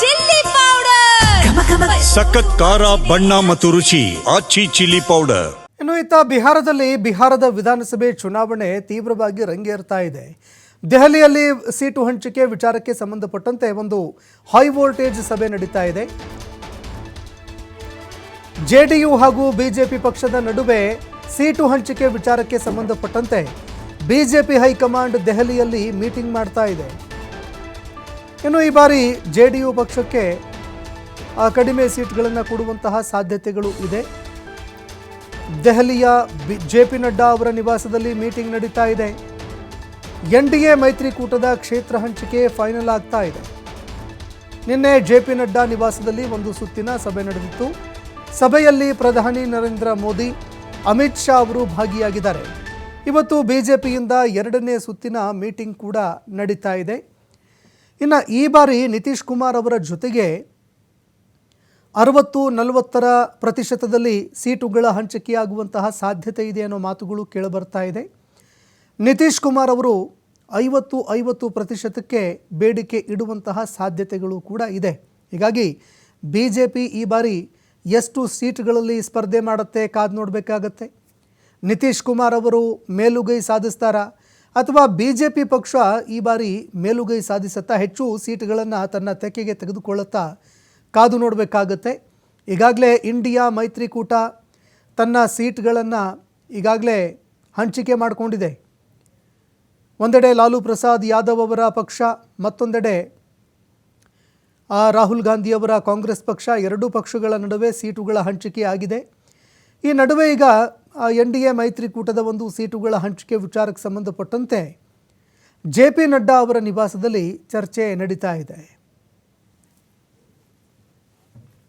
Chilli powder. ಸಖತ್ ಖಾರ ಬಣ್ಣ ಮತ್ತು ರುಚಿ ಆಚಿ ಚಿಲ್ಲಿ ಪೌಡರ್. ಇನ್ನು ಇತ್ತ ಬಿಹಾರದಲ್ಲಿ ಬಿಹಾರದ ವಿಧಾನಸಭೆ ಚುನಾವಣೆ ತೀವ್ರವಾಗಿ ರಂಗೇರ್ತಾ ಇದೆ. ದೆಹಲಿಯಲ್ಲಿ ಸೀಟು ಹಂಚಿಕೆ ವಿಚಾರಕ್ಕೆ ಸಂಬಂಧಪಟ್ಟಂತೆ ಒಂದು ಹೈ ವೋಲ್ಟೇಜ್ ಸಭೆ ನಡೀತಾ ಇದೆ. ಜೆಡಿಯು ಹಾಗೂ ಬಿಜೆಪಿ ಪಕ್ಷದ ನಡುವೆ ಸೀಟು ಹಂಚಿಕೆ ವಿಚಾರಕ್ಕೆ ಸಂಬಂಧಪಟ್ಟಂತೆ ಬಿಜೆಪಿ ಹೈಕಮಾಂಡ್ ದೆಹಲಿಯಲ್ಲಿ ಮೀಟಿಂಗ್ ಮಾಡ್ತಾ ಇದೆ. ಇನ್ನು ಈ ಬಾರಿ ಜೆ ಜೆಡಿಯು ಪಕ್ಷಕ್ಕೆ ಆ, ಕಡಿಮೆ ಸೀಟ್ಗಳನ್ನು ಕೊಡುವಂತಹ ಸಾಧ್ಯತೆಗಳು ಇದೆ. ದೆಹಲಿಯ ಬಿ ಜೆ ಪಿ ನಡ್ಡಾ ಅವರ ನಿವಾಸದಲ್ಲಿ ಮೀಟಿಂಗ್ ನಡೀತಾ ಇದೆ. ಎನ್ ಡಿ ಎ ಮೈತ್ರಿಕೂಟದ ಕ್ಷೇತ್ರ ಹಂಚಿಕೆ ಫೈನಲ್ ಆಗ್ತಾ ಇದೆ. ನಿನ್ನೆ ಜೆ ಪಿ ನಡ್ಡಾ ನಿವಾಸದಲ್ಲಿ ಒಂದು ಸುತ್ತಿನ ಸಭೆ ನಡೆದಿತ್ತು. ಸಭೆಯಲ್ಲಿ ಪ್ರಧಾನಿ ನರೇಂದ್ರ ಮೋದಿ ಅಮಿತ್ ಶಾ ಅವರು ಭಾಗಿಯಾಗಿದ್ದಾರೆ. ಇವತ್ತು ಬಿಜೆಪಿಯಿಂದ ಎರಡನೇ ಸುತ್ತಿನ ಮೀಟಿಂಗ್ ಕೂಡ ನಡೀತಾ ಇದೆ. ಇನ್ನು ಈ ಬಾರಿ ನಿತೀಶ್ ಕುಮಾರ್ ಅವರ ಜೊತೆಗೆ ಅರವತ್ತು, ನಲವತ್ತರ ಪ್ರತಿಶತದಲ್ಲಿ ಸೀಟುಗಳ ಹಂಚಿಕೆಯಾಗುವಂತಹ ಸಾಧ್ಯತೆ ಇದೆ ಅನ್ನೋ ಮಾತುಗಳು ಕೇಳಿಬರ್ತಾ ಇದೆ. ನಿತೀಶ್ ಕುಮಾರ್ ಅವರು ಐವತ್ತು ಐವತ್ತು ಪ್ರತಿಶತಕ್ಕೆ ಬೇಡಿಕೆ ಇಡುವಂತಹ ಸಾಧ್ಯತೆಗಳು ಕೂಡ ಇದೆ. ಹೀಗಾಗಿ ಬಿ ಜೆ ಪಿ ಈ ಬಾರಿ ಎಷ್ಟು ಸೀಟ್ಗಳಲ್ಲಿ ಸ್ಪರ್ಧೆ ಮಾಡುತ್ತೆ ಕಾದು ನೋಡಬೇಕಾಗತ್ತೆ. ನಿತೀಶ್ ಕುಮಾರ್ ಅವರು ಮೇಲುಗೈ ಸಾಧಿಸ್ತಾರಾ? ಅಥವಾ ಬಿ ಜೆ ಪಿ ಪಕ್ಷ ಈ ಬಾರಿ ಮೇಲುಗೈ ಸಾಧಿಸುತ್ತಾ ಹೆಚ್ಚು ಸೀಟುಗಳನ್ನು ತನ್ನ ತೆಕ್ಕೆಗೆ ತೆಗೆದುಕೊಳ್ಳುತ್ತಾ ಕಾದು ನೋಡಬೇಕಾಗತ್ತೆ. ಈಗಾಗಲೇ ಇಂಡಿಯಾ ಮೈತ್ರಿಕೂಟ ತನ್ನ ಸೀಟ್ಗಳನ್ನು ಈಗಾಗಲೇ ಹಂಚಿಕೆ ಮಾಡಿಕೊಂಡಿದೆ. ಒಂದೆಡೆ ಲಾಲು ಪ್ರಸಾದ್ ಯಾದವ್ ಅವರ ಪಕ್ಷ ಮತ್ತೊಂದೆಡೆ ಆ, ರಾಹುಲ್ ಗಾಂಧಿಯವರ ಕಾಂಗ್ರೆಸ್ ಪಕ್ಷ ಎರಡೂ ಪಕ್ಷಗಳ ನಡುವೆ ಸೀಟುಗಳ ಹಂಚಿಕೆ ಆಗಿದೆ. ಈ ನಡುವೆ ಈಗ ಎನ್ ಡಿ ಎ ಮೈತ್ರಿಕೂಟದ ಒಂದು ಸೀಟುಗಳ ಹಂಚಿಕೆ ವಿಚಾರಕ್ಕೆ ಸಂಬಂಧಪಟ್ಟಂತೆ ಜೆ ಪಿ ನಡ್ಡಾ ಅವರ ನಿವಾಸದಲ್ಲಿ ಚರ್ಚೆ ನಡೀತಾ ಇದೆ.